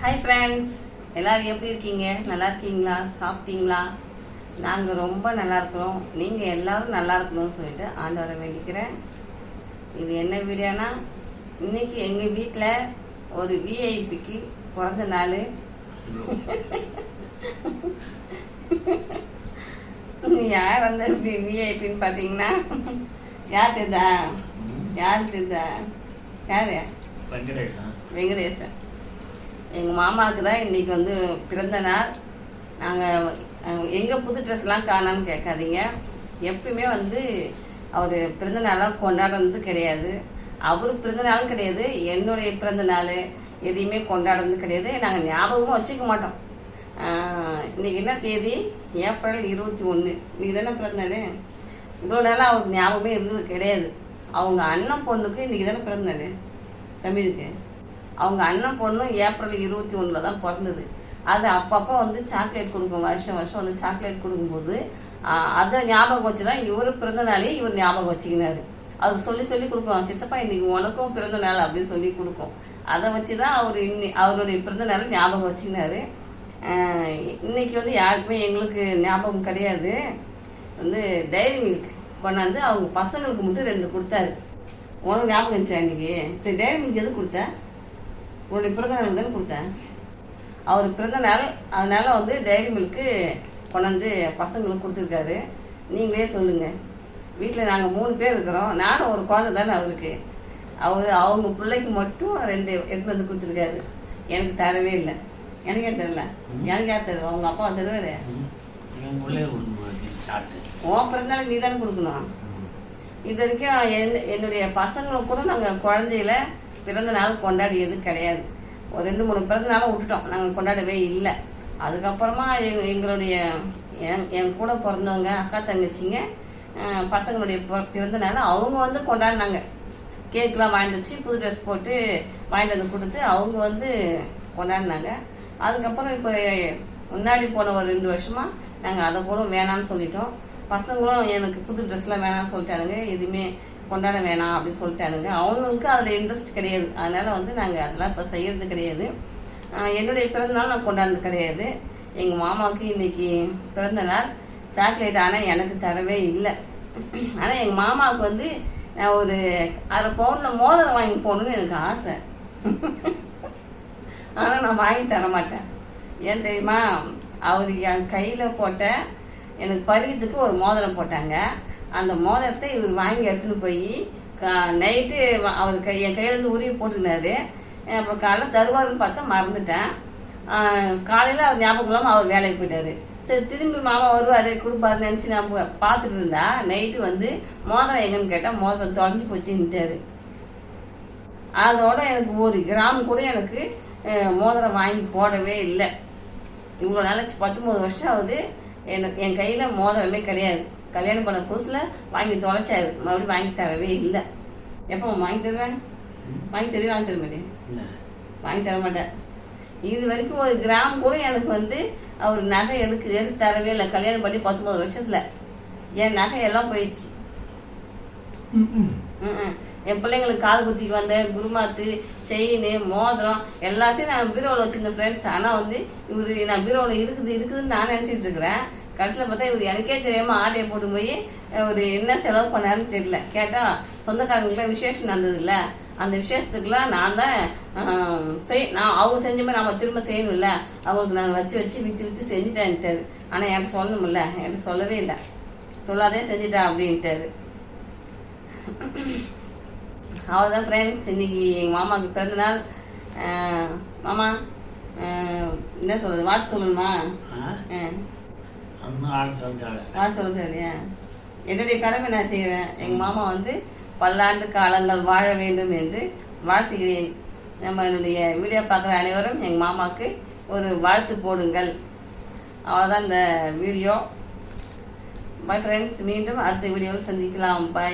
Hi friends எல்லாரும் எப்படி இருக்கீங்க? நல்லா இருக்கீங்களா? சாப்பிட்டீங்களா? நாங்கள் ரொம்ப நல்லா இருக்கிறோம். நீங்கள் எல்லாரும் நல்லா இருக்கணும்னு சொல்லிட்டு ஆண்டவரை வேண்டிக்கிறேன். இது என்ன வீடியோனா இன்னைக்கு எங்கள் வீட்டில் ஒரு விஐபிக்கு பிறந்த நாள். யார் அந்த விஐபின்னு பார்த்தீங்கன்னா? யார் தெரியுதா? யார் தெரியுதா? யார்? வெங்கடேசன். வெங்கடேசன். எங்கள் மாமாவுக்கு தான் இன்றைக்கி வந்து பிறந்த நாள். நாங்கள் எங்கே புது ட்ரெஸ்லாம் காணான்னு கேட்காதீங்க. எப்பயுமே வந்து அவர் பிறந்த நாளாக கொண்டாடுறது கிடையாது. அவர் பிறந்த நாளும் கிடையாது என்னுடைய பிறந்த நாள் எதையுமே கொண்டாடுறது கிடையாது. நாங்கள் ஞாபகமும் வச்சுக்க மாட்டோம். இன்றைக்கி இன்னைக்கு என்ன தேதி? ஏப்ரல் இருபத்தி ஒன்று இன்றைக்கி தானே பிறந்த நாள்? இவ்வளோ நாளாக அவருக்கு ஞாபகமே இருந்தது கிடையாது. அவங்க அண்ணன் பொண்ணுக்கு இன்றைக்கி தானே பிறந்த நாள்? தமிழுக்கு. அவங்க அண்ணன் பொண்ணு ஏப்ரல் இருபத்தி ஒன்றில் தான் பிறந்தது. அது அப்பப்போ வந்து சாக்லேட் கொடுக்கும். வருஷம் வருஷம் வந்து சாக்லேட் கொடுக்கும்போது அதை ஞாபகம் வச்சு தான் இவர் பிறந்த நாளே இவர் ஞாபகம் வச்சுக்கினாரு. அது சொல்லி சொல்லி கொடுக்கும். சித்தப்பா இன்னைக்கு உனக்கும் பிறந்த நாள் அப்படின்னு சொல்லி கொடுக்கும். அதை வச்சு தான் அவர் இன்னி அவருடைய பிறந்த நாள் ஞாபகம் வச்சுக்கினாரு. இன்னைக்கு வந்து யாருக்குமே எங்களுக்கு ஞாபகம் கிடையாது. வந்து டைரி மில்க் கொண்டாந்து அவங்க பசங்களுக்கு மட்டும் ரெண்டு கொடுத்தாரு. உனக்கு ஞாபகம் இருந்துச்சா இன்னைக்கு? சரி டைரி மில்க் எது கொடுத்தேன் உன்னுடைய பிறந்த நாள் தானே கொடுத்தேன். அவர் பிறந்த நாள் அதனால வந்து டைரி மில்க்கு கொண்டாந்து பசங்களுக்கு கொடுத்துருக்காரு. நீங்களே சொல்லுங்கள் வீட்டில் நாங்கள் மூணு பேர் இருக்கிறோம். நானும் ஒரு குழந்தை தானே அவருக்கு. அவர் அவங்க பிள்ளைக்கு மட்டும் ரெண்டு எடுத்து வந்து கொடுத்துருக்காரு. எனக்கு தரவே இல்லை. எனக்கே தரல? எனக்கு யார் தருவா? அவங்க அப்பா தருவாரு. உன் பிறந்த நாள் நீ தானே கொடுக்கணும் இது வரைக்கும் என் என்னுடைய பசங்களுக்கு கூட நாங்கள் குழந்தையில பிறந்த நாள் கொண்டாடியது கிடையாது. ஒரு ரெண்டு மூணு பிறந்த நாளும் விட்டுட்டோம். நாங்கள் கொண்டாடவே இல்லை. அதுக்கப்புறமா எங்களுடைய என் என் கூட பிறந்தவங்க அக்கா தங்கச்சிங்க பசங்களுடைய பிற- பிறந்த நாள் அவங்க வந்து கொண்டாடினாங்க. கேக்லாம் வாங்கிட்டு வச்சு புது ட்ரெஸ் போட்டு வாங்கிட்டு வந்து கொடுத்து அவங்க வந்து கொண்டாடினாங்க. அதுக்கப்புறம் இப்போ முன்னாடி போன ஒரு ரெண்டு வருஷமாக நாங்கள் அதை போல வேணாம்னு சொல்லிட்டோம். பசங்களும் எனக்கு புது ட்ரெஸ்லாம் வேணாம்னு சொல்லிட்டானுங்க. எதுவுமே கொண்டாட வேணாம் அப்படின்னு சொல்லிட்டானுங்க அவங்களுக்கு அதில் இன்ட்ரெஸ்ட் கிடையாது. அதனால் வந்து நாங்கள் அதெல்லாம் இப்போ செய்கிறது கிடையாது. என்னுடைய பிறந்தநாள் நான் கொண்டாடுறது கிடையாது. எங்கள் மாமாவுக்கு இன்றைக்கி பிறந்த நாள். சாக்லேட் ஆனால் எனக்கு தரவே இல்லை. ஆனால் எங்கள் மாமாவுக்கு வந்து நான் ஒரு அரை பவுனில் மோதிரம் வாங்கி போகணுன்னு எனக்கு ஆசை. ஆனால் நான் வாங்கி தர மாட்டேன். ஏன் தெரியுமா? அவர் என் கையில் போட்ட எனக்கு பருவத்துக்கு ஒரு மோதிரம் போட்டாங்க. அந்த மோதிரத்தை இவர் வாங்கி எடுத்துன்னு போய் நைட்டு அவர் கை என் கையிலேருந்து உருவி போட்டுனாரு அப்புறம் காலைல தருவாருன்னு பார்த்தா மறந்துட்டேன். காலையில் அவர் ஞாபகம் இல்லாமல் அவர் வேலைக்கு போயிட்டாரு. சரி திரும்பி மாமா வருவார் கொடுப்பாரு நினச்சி நான் பார்த்துட்டு இருந்தா நைட்டு வந்து மோதிரம் எங்கன்னு கேட்டால் மோதிரம் தொலைஞ்சு போச்சுன்னுட்டாரு. அதோட எனக்கு ஒரு கிராம் கூட எனக்கு மோதிரம் வாங்கி போடவே இல்லை. இவ்வளோ நாளாச்சு பத்தொம்பது வருஷம் ஆகுது. எனக்கு என் கையில் மோதிரமே கிடையாது. கல்யாணம் பண்ண புதுசில் வாங்கி தொலைச்சாரு. மறுபடியும் வாங்கி தரவே இல்லை. எப்போ வாங்கி தருவேன்? வாங்கி தருவேன் வாங்கி தர மாட்டேன். வாங்கி தர மாட்டேன். இது வரைக்கும் ஒரு கிராம் கூட எனக்கு வந்து அவர் நகை எடுக்க எடுத்து தரவே இல்லை. கல்யாணம் பண்ணி பத்தொம்பது வருஷத்தில். என் நகை எல்லாம் போயிடுச்சு. என் பிள்ளைங்களுக்கு காது குத்திக்கு வந்த குருமாத்து செயின் மோதிரம் எல்லாத்தையும் நான் பீரோவில் வச்சிருந்தேன் ஃப்ரெண்ட்ஸ் ஆனால் வந்து இவர் நான் பீரோவில் இருக்குது இருக்குதுன்னு நான் நினச்சிட்டு இருக்கிறேன். கடைசியில் பார்த்தா இவர் எனக்கே தெரியாமல் ஆட்டையை போட்டு போய் ஒரு என்ன செலவு பண்ணாருன்னு தெரியல. கேட்டால் சொந்தக்காரங்களுக்குலாம் விசேஷம் நடந்ததுல்ல. அந்த விசேஷத்துக்குலாம் நான் தான் செய் நான் அவங்க செஞ்ச மாதிரி நம்ம திரும்ப செய்யணும்ல. அவங்களுக்கு நாங்கள் வச்சு வச்சு விற்று விற்று செஞ்சுட்டேன்ட்டாரு. ஆனால் என்கிட்ட சொல்லணும்ல. என்கிட்ட சொல்லவே இல்லை. சொல்லாதே செஞ்சுட்டா அப்படின்ட்டாரு. அவ்வளோதான் ஃப்ரெண்ட்ஸ் இன்னைக்கு எங்கள் மாமாவுக்கு பிறந்தநாள் மாமா என்ன சொல்றது? வாட்ஸ் சொல்லணுமா? நான் அஹ், என்னுடைய கடமை நான் செய்கிறேன் எங்கள் மாமா வந்து பல்லாண்டு காலங்கள் வாழ வேண்டும் என்று வாழ்த்துகிறேன். நம்ம என்னுடைய வீடியோ பார்க்குற அனைவரும் எங்கள் மாமாவுக்கு ஒரு வாழ்த்து போடுங்கள். அவ்வளோதான் இந்த வீடியோ. பை ஃப்ரெண்ட்ஸ் மீண்டும் அடுத்த வீடியோவில் சந்திக்கலாம். பை